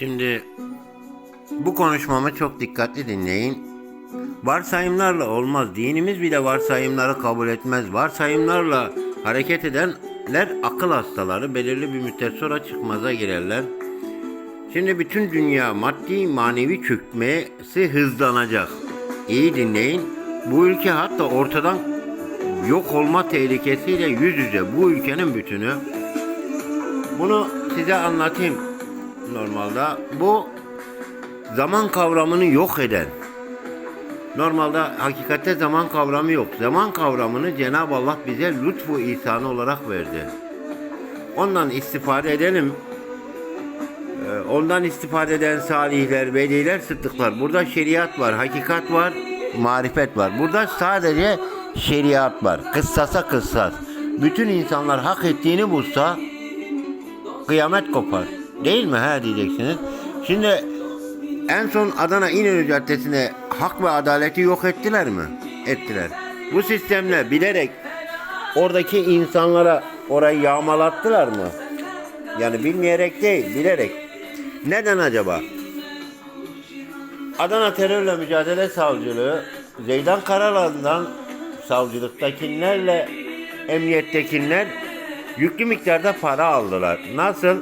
Şimdi bu konuşmamı çok dikkatli dinleyin. Varsayımlarla olmaz. Dinimiz bile varsayımları kabul etmez. Varsayımlarla hareket edenler akıl hastaları belirli bir müddet sonra çıkmaza girerler. Şimdi bütün dünya maddi manevi çökmesi hızlanacak. İyi dinleyin. Bu ülke hatta ortadan yok olma tehlikesiyle yüz yüze. Bu ülkenin bütünü. Bunu size anlatayım normalde. Bu zaman kavramını yok eden. Normalde hakikatte zaman kavramı yok. Zaman kavramını Cenab-ı Allah bize lütfu ihsanı olarak verdi. Ondan istifade edelim. Ee, Ondan istifade eden salihler, veliler, sıddıklar. Burada şeriat var, hakikat var, marifet var. Burada sadece şeriat var. Kıssasa kıssas. Bütün insanlar hak ettiğini bulsa kıyamet kopar. Değil mi? Ha diyeceksiniz. Şimdi en son Adana İnönü Caddesi'ne hak ve adaleti yok ettiler mi? Ettiler. Bu sistemle bilerek oradaki insanlara orayı yağmalattılar mı? Yani bilmeyerek değil, bilerek. Neden acaba? Adana Terörle Mücadele Savcılığı Zeydan Karalan'dan savcılıktakilerle emniyettekiler yüklü miktarda para aldılar. Nasıl?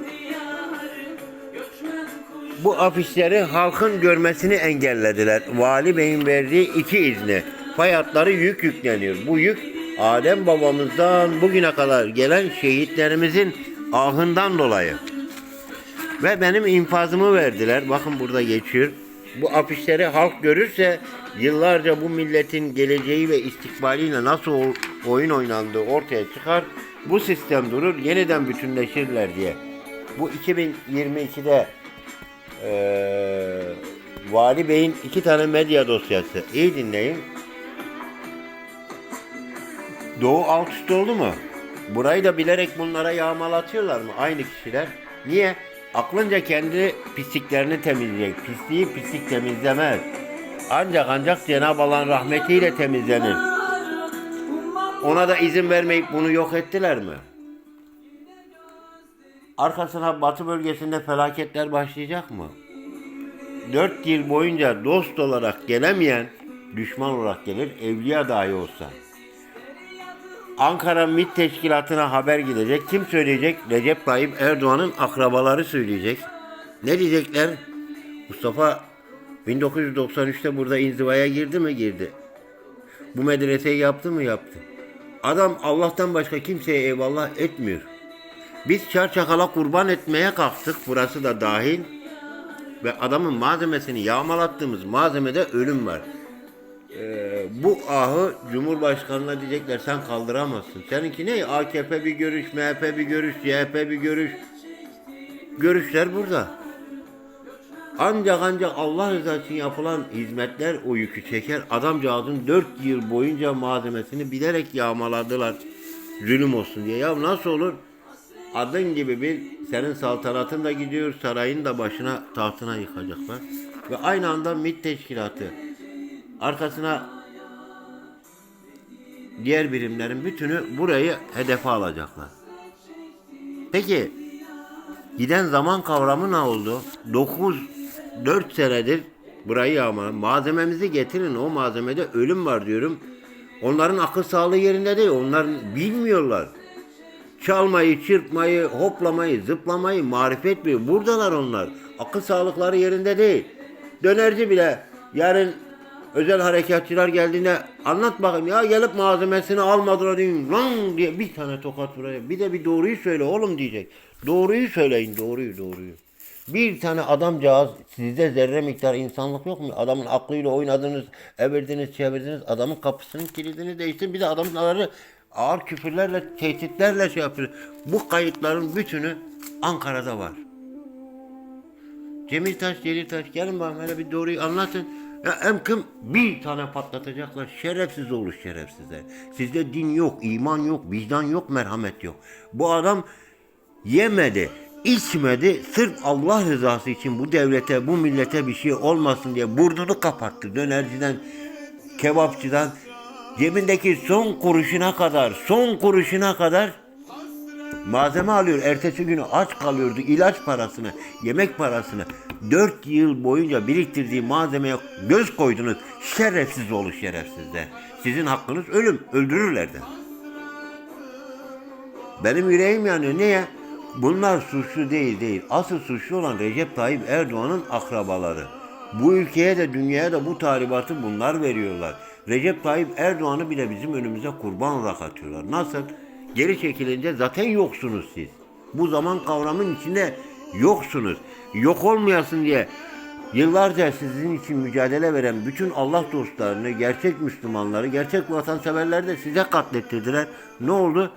Bu afişleri halkın görmesini engellediler. Vali Bey'in verdiği iki izni. Fay hatları yük yükleniyor. Bu yük Adem babamızdan bugüne kadar gelen şehitlerimizin ahından dolayı. Ve benim infazımı verdiler. Bakın burada geçiyor. Bu afişleri halk görürse yıllarca bu milletin geleceği ve istikbaliyle nasıl oyun oynandığı ortaya çıkar. Bu sistem durur, yeniden bütünleşirler diye. Bu 2022'de eee Vali Bey'in iki tane medya dosyası. İyi dinleyin. Doğu alt üst oldu mu? Burayı da bilerek bunlara yağmalatıyorlar mı? Aynı kişiler. Niye? Aklınca kendi pisliklerini temizleyecek. Pisliği pislik temizlemez. Ancak ancak Cenab-ı Allah'ın rahmetiyle temizlenir. Ona da izin vermeyip bunu yok ettiler mi? Arkasına batı bölgesinde felaketler başlayacak mı? Dört yıl boyunca dost olarak gelemeyen düşman olarak gelir, evliya dahi olsa. Ankara MİT Teşkilatı'na haber gidecek. Kim söyleyecek? Recep Tayyip Erdoğan'ın akrabaları söyleyecek. Ne diyecekler? Mustafa 1993'te burada inzivaya girdi mi? Girdi. Bu medreseyi yaptı mı? Yaptı. Adam Allah'tan başka kimseye eyvallah etmiyor. Biz çarçakala kurban etmeye kalktık. Burası da dahil. Ve adamın malzemesini yağmalattığımız malzemede ölüm var. Ee, bu ahı Cumhurbaşkanı'na diyecekler sen kaldıramazsın. Seninki ne? AKP bir görüş, MHP bir görüş, CHP bir görüş. Görüşler burada. Ancak ancak Allah rızası için yapılan hizmetler o yükü çeker. Adamcağızın dört yıl boyunca malzemesini bilerek yağmaladılar. Zulüm olsun diye. Ya nasıl olur? Adın gibi bir senin saltanatın da gidiyor, sarayın da başına tahtına yıkacaklar. Ve aynı anda MİT teşkilatı arkasına diğer birimlerin bütünü burayı hedefe alacaklar. Peki giden zaman kavramı ne oldu? 9 4 senedir burayı yağma malzememizi getirin o malzemede ölüm var diyorum. Onların akıl sağlığı yerinde değil. Onlar bilmiyorlar. Çalmayı, çırpmayı, hoplamayı, zıplamayı marifet biliyor. Buradalar onlar. Akıl sağlıkları yerinde değil. Dönerci bile yarın özel harekatçılar geldiğinde anlat bakayım ya gelip malzemesini almadılar diyeyim lan diye bir tane tokat buraya. Bir de bir doğruyu söyle oğlum diyecek. Doğruyu söyleyin doğruyu doğruyu. Bir tane adamcağız sizde zerre miktar insanlık yok mu? Adamın aklıyla oynadınız, evirdiniz, çevirdiniz. Adamın kapısının kilidini değiştirin. Bir de adamları ağır küfürlerle, tehditlerle şey yapıyor. Bu kayıtların bütünü Ankara'da var. Cemil Taş, Celil Taş gelin bana hele bir doğruyu anlatın. Ya emkim bir tane patlatacaklar. Şerefsiz olur şerefsizler. Sizde din yok, iman yok, vicdan yok, merhamet yok. Bu adam yemedi, içmedi. Sırf Allah rızası için bu devlete, bu millete bir şey olmasın diye burnunu kapattı. Dönerciden, kebapçıdan cebindeki son kuruşuna kadar, son kuruşuna kadar Malzeme alıyor. Ertesi günü aç kalıyordu. ilaç parasını, yemek parasını. Dört yıl boyunca biriktirdiği malzemeye göz koydunuz. Şerefsiz olur şerefsizler. Sizin hakkınız ölüm. Öldürürler de. Benim yüreğim yanıyor. Niye? Bunlar suçlu değil değil. Asıl suçlu olan Recep Tayyip Erdoğan'ın akrabaları. Bu ülkeye de dünyaya da bu tahribatı bunlar veriyorlar. Recep Tayyip Erdoğan'ı bile bizim önümüze kurban olarak atıyorlar. Nasıl? Geri çekilince zaten yoksunuz siz. Bu zaman kavramın içinde yoksunuz. Yok olmayasın diye yıllarca sizin için mücadele veren bütün Allah dostlarını, gerçek Müslümanları, gerçek vatanseverleri de size katlettirdiler. Ne oldu?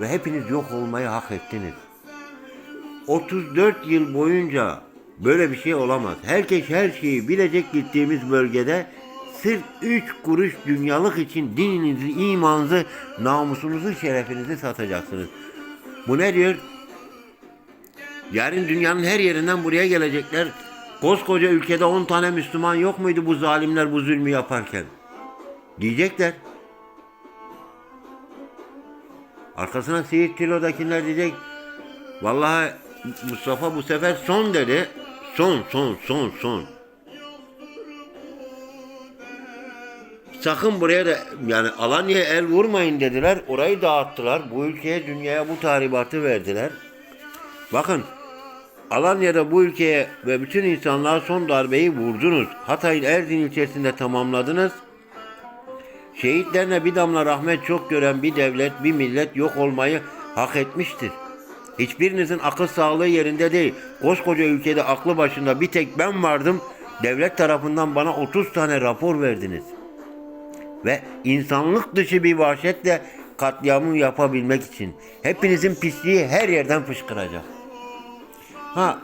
ve hepiniz yok olmayı hak ettiniz. 34 yıl boyunca böyle bir şey olamaz. Herkes her şeyi bilecek gittiğimiz bölgede sırf 3 kuruş dünyalık için dininizi, imanınızı, namusunuzu, şerefinizi satacaksınız. Bu ne diyor? Yarın dünyanın her yerinden buraya gelecekler. Koskoca ülkede 10 tane Müslüman yok muydu bu zalimler bu zulmü yaparken? Diyecekler. Arkasına Seyit Tilo'dakiler diyecek. Vallahi Mustafa bu sefer son dedi. Son son son son. Sakın buraya da yani Alanya'ya el vurmayın dediler. Orayı dağıttılar. Bu ülkeye dünyaya bu tahribatı verdiler. Bakın Alanya'da bu ülkeye ve bütün insanlığa son darbeyi vurdunuz. Hatay'ın Erdin ilçesinde tamamladınız. Şehitlerine bir damla rahmet çok gören bir devlet, bir millet yok olmayı hak etmiştir. Hiçbirinizin akıl sağlığı yerinde değil. Koskoca ülkede aklı başında bir tek ben vardım. Devlet tarafından bana 30 tane rapor verdiniz. Ve insanlık dışı bir vahşetle katliamı yapabilmek için. Hepinizin pisliği her yerden fışkıracak. Ha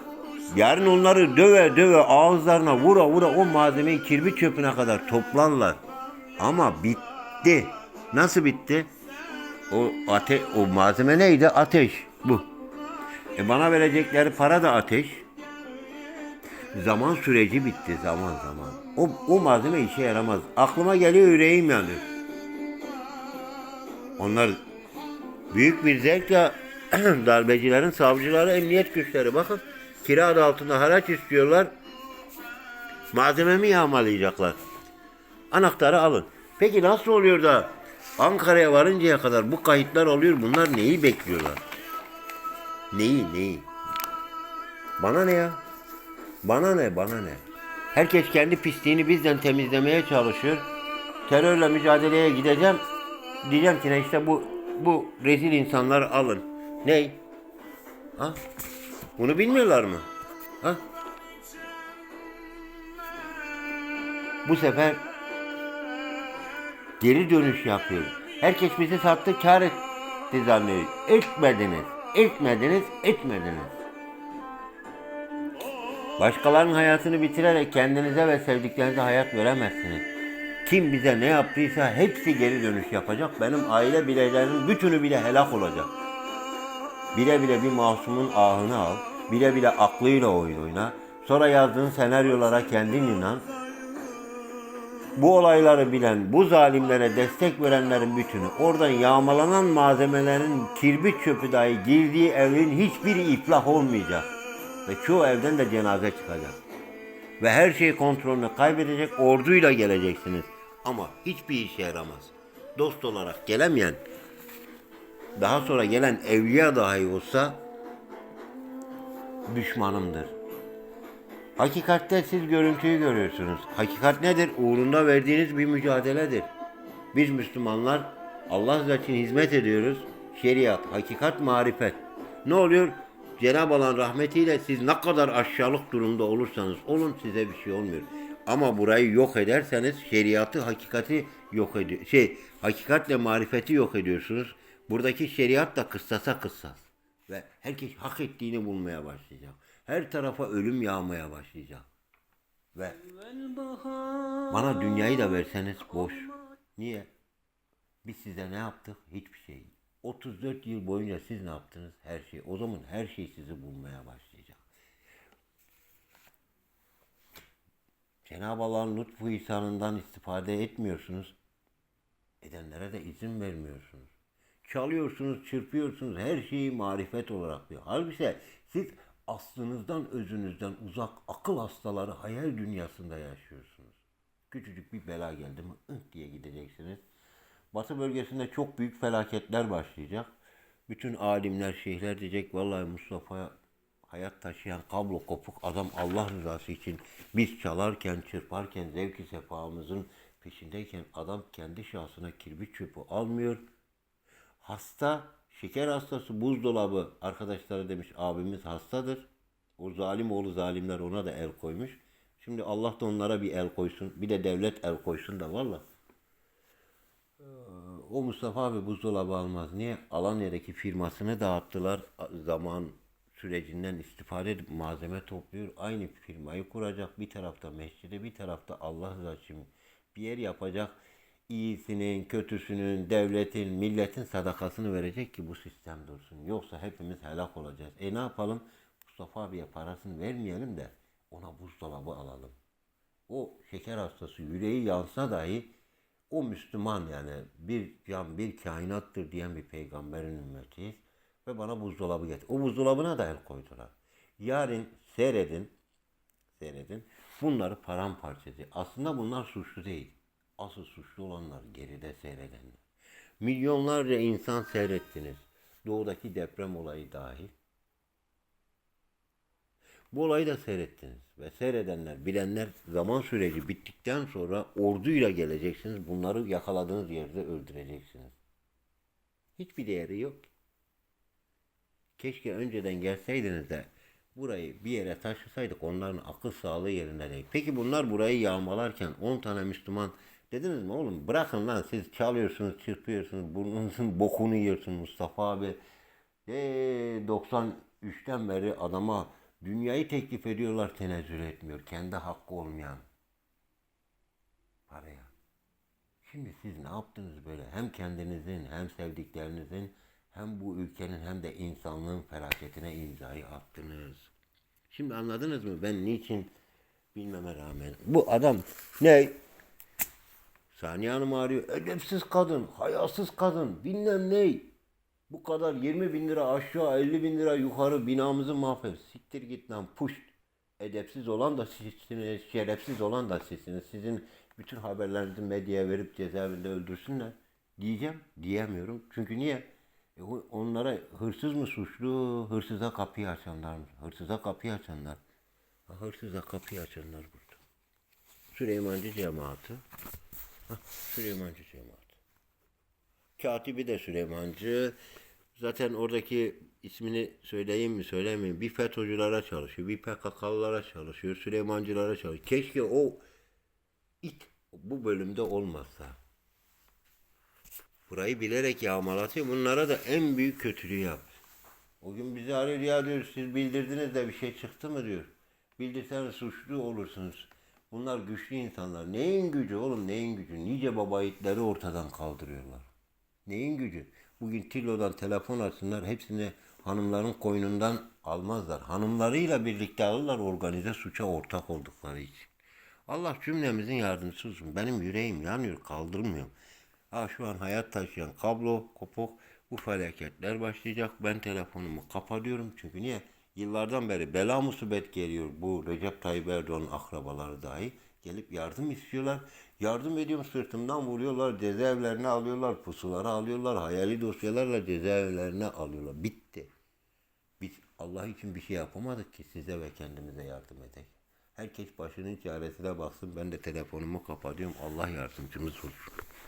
yarın onları döve döve ağızlarına vura vura o malzemeyi kirbi çöpüne kadar toplarlar. Ama bitti. Nasıl bitti? O ate o malzeme neydi? Ateş. Bu. E bana verecekleri para da ateş. Zaman süreci bitti zaman zaman. O, o malzeme işe yaramaz. Aklıma geliyor yüreğim yanıyor. Onlar büyük bir zevkle darbecilerin savcıları, emniyet güçleri bakın kira adı altında haraç istiyorlar. Malzememi yağmalayacaklar. Anahtarı alın. Peki nasıl oluyor da Ankara'ya varıncaya kadar bu kayıtlar oluyor? Bunlar neyi bekliyorlar? Neyi, neyi? Bana ne ya? Bana ne, bana ne? Herkes kendi pisliğini bizden temizlemeye çalışıyor. Terörle mücadeleye gideceğim. Diyeceğim ki ne işte bu bu rezil insanları alın. Ney? Ha? Bunu bilmiyorlar mı? Ha? Bu sefer geri dönüş yapıyor. Herkes bizi sattı, kar etti zannediyor. Etmediniz, etmediniz, etmediniz. Başkalarının hayatını bitirerek kendinize ve sevdiklerinize hayat veremezsiniz. Kim bize ne yaptıysa hepsi geri dönüş yapacak. Benim aile bireylerinin bütünü bile helak olacak. Bile bile bir masumun ahını al. Bile bile aklıyla oyun oyna. Sonra yazdığın senaryolara kendin inan. Bu olayları bilen, bu zalimlere destek verenlerin bütünü, oradan yağmalanan malzemelerin kirbi çöpü dahi girdiği evin hiçbiri iflah olmayacak. Ve çoğu evden de cenaze çıkacak. Ve her şey kontrolünü kaybedecek, orduyla geleceksiniz. Ama hiçbir işe yaramaz. Dost olarak gelemeyen, daha sonra gelen evliya dahi olsa düşmanımdır. Hakikatte siz görüntüyü görüyorsunuz. Hakikat nedir? Uğrunda verdiğiniz bir mücadeledir. Biz Müslümanlar Allah için hizmet ediyoruz. Şeriat, hakikat, marifet. Ne oluyor? Cenab-ı Allah'ın rahmetiyle siz ne kadar aşağılık durumda olursanız olun size bir şey olmuyor. Ama burayı yok ederseniz şeriatı, hakikati yok ediyor. Şey, hakikatle marifeti yok ediyorsunuz. Buradaki şeriat da kıssasa kıssas. Ve herkes hak ettiğini bulmaya başlayacak. Her tarafa ölüm yağmaya başlayacak. Ve bana dünyayı da verseniz boş. Niye? Biz size ne yaptık? Hiçbir şey. 34 yıl boyunca siz ne yaptınız? Her şey. O zaman her şey sizi bulmaya başlayacak. Cenab-ı Allah'ın lütfu ihsanından istifade etmiyorsunuz. Edenlere de izin vermiyorsunuz. Çalıyorsunuz, çırpıyorsunuz. Her şeyi marifet olarak diyor. Halbuki siz aslınızdan, özünüzden uzak akıl hastaları hayal dünyasında yaşıyorsunuz. Küçücük bir bela geldi mi ınk diye gideceksiniz. Batı bölgesinde çok büyük felaketler başlayacak. Bütün alimler, şeyhler diyecek vallahi Mustafa'ya hayat taşıyan kablo kopuk adam Allah rızası için biz çalarken, çırparken, zevki sefamızın peşindeyken adam kendi şahsına kirbi çöpü almıyor. Hasta, şeker hastası, buzdolabı arkadaşları demiş abimiz hastadır. O zalim oğlu zalimler ona da el koymuş. Şimdi Allah da onlara bir el koysun. Bir de devlet el koysun da valla. O Mustafa abi buzdolabı almaz. Niye? Alanya'daki firmasını dağıttılar. Zaman sürecinden istifade edip malzeme topluyor. Aynı firmayı kuracak. Bir tarafta mescidi, bir tarafta Allah rızası için bir yer yapacak. İyisinin, kötüsünün, devletin, milletin sadakasını verecek ki bu sistem dursun. Yoksa hepimiz helak olacağız. E ne yapalım? Mustafa abiye parasını vermeyelim de ona buzdolabı alalım. O şeker hastası yüreği yansa dahi o Müslüman yani bir can bir kainattır diyen bir peygamberin ümmetiyiz. Ve bana buzdolabı getir. O buzdolabına da el koydular. Yarın seyredin, seyredin. Bunları paramparça edin. Aslında bunlar suçlu değil. Asıl suçlu olanlar geride seyredenler. Milyonlarca insan seyrettiniz. Doğudaki deprem olayı dahil. Bu olayı da seyrettiniz ve seyredenler, bilenler zaman süreci bittikten sonra orduyla geleceksiniz. Bunları yakaladığınız yerde öldüreceksiniz. Hiçbir değeri yok. Keşke önceden gelseydiniz de burayı bir yere taşısaydık onların akıl sağlığı yerinde değil. Peki bunlar burayı yağmalarken 10 tane Müslüman dediniz mi oğlum bırakın lan siz çalıyorsunuz, çırpıyorsunuz, burnunuzun bokunu yiyorsunuz Mustafa abi. E, 93'ten beri adama dünyayı teklif ediyorlar tenezzül etmiyor. Kendi hakkı olmayan paraya. Şimdi siz ne yaptınız böyle? Hem kendinizin hem sevdiklerinizin hem bu ülkenin hem de insanlığın felaketine imzayı attınız. Şimdi anladınız mı ben niçin bilmeme rağmen. Bu adam ne? Saniye Hanım arıyor. Edepsiz kadın, hayasız kadın, bilmem ne. Bu kadar 20 bin lira aşağı 50 bin lira yukarı binamızı mahvet. Siktir git lan puş. Edepsiz olan da sizsiniz, şerefsiz olan da sizsiniz. Sizin bütün haberlerinizi medyaya verip cezaevinde öldürsünler. Diyeceğim, diyemiyorum. Çünkü niye? E, onlara hırsız mı suçlu, hırsıza kapıyı açanlar mı? Hırsıza kapıyı açanlar. Hırsıza kapıyı açanlar burada. Süleymancı cemaati. Ha, Süleymancı cemaati. Katibi de Süleymancı. Zaten oradaki ismini söyleyeyim mi söylemeyeyim. Bir FETÖ'cülere çalışıyor, bir PKK'lılara çalışıyor, Süleymancılara çalışıyor. Keşke o it bu bölümde olmasa. Burayı bilerek yağmalatıyor. Bunlara da en büyük kötülüğü yap. O gün bizi arıyor ya diyor siz bildirdiniz de bir şey çıktı mı diyor. Bildirseniz suçlu olursunuz. Bunlar güçlü insanlar. Neyin gücü oğlum neyin gücü? Nice baba ortadan kaldırıyorlar. Neyin gücü? Bugün Tillo'dan telefon açsınlar hepsini hanımların koynundan almazlar. Hanımlarıyla birlikte alırlar organize suça ortak oldukları için. Allah cümlemizin yardımcısı olsun. Benim yüreğim yanıyor kaldırmıyorum. Ha şu an hayat taşıyan kablo, kopuk bu felaketler başlayacak. Ben telefonumu kapatıyorum çünkü niye? Yıllardan beri bela musibet geliyor bu Recep Tayyip Erdoğan'ın akrabaları dahi. Gelip yardım istiyorlar. Yardım ediyorum sırtımdan vuruyorlar. Cezaevlerine alıyorlar. Pusulara alıyorlar. Hayali dosyalarla cezaevlerine alıyorlar. Bitti. Biz Allah için bir şey yapamadık ki size ve kendimize yardım edelim. Herkes başının çaresine baksın. Ben de telefonumu kapatıyorum. Allah yardımcımız olsun.